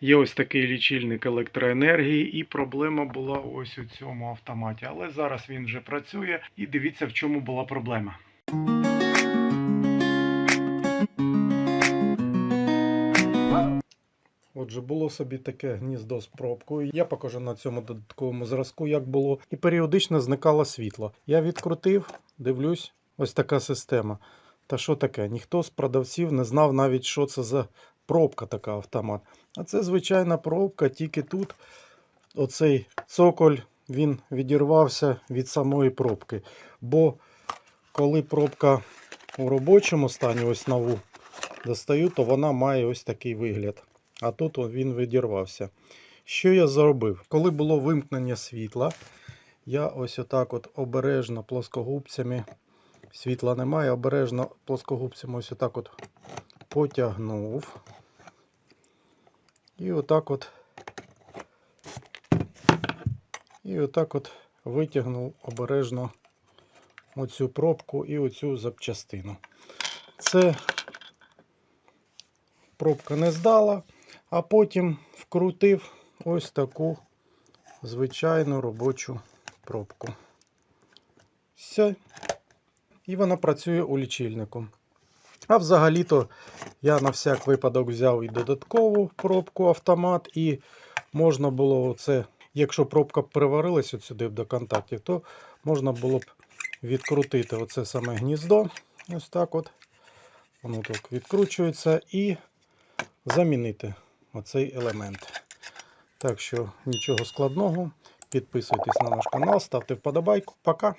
Є ось такий лічильник електроенергії, і проблема була ось у цьому автоматі. Але зараз він вже працює, і дивіться, в чому була проблема. Отже, було собі таке гніздо з пробкою. Я покажу на цьому додатковому зразку, як було, і періодично зникало світло. Я відкрутив, дивлюсь, ось така система. Та що таке? Ніхто з продавців не знав навіть, що це за пробка така автомат. А це звичайна пробка, тільки тут оцей цоколь він відірвався від самої пробки. Бо коли пробка у робочому стані, ось нову достаю, то вона має ось такий вигляд. А тут він відірвався. Що я зробив? Коли було вимкнення світла, я ось отак от обережно плоскогубцями, світла немає, обережно плоскогубцями ось отак от потягнув. І отак от і отак от витягнув обережно оцю пробку і оцю запчастину. Це пробка не здала, а потім вкрутив ось таку звичайну робочу пробку. Все. І вона працює у лічильнику. А взагалі-то я на всяк випадок взяв і додаткову пробку автомат, і можна було це, якщо пробка приварилася от сюди до контактів, то можна було б відкрутити оце саме гніздо. Ось так от. Воно так відкручується і замінити оцей елемент. Так що нічого складного. Підписуйтесь на наш канал, ставте вподобайку. Пока!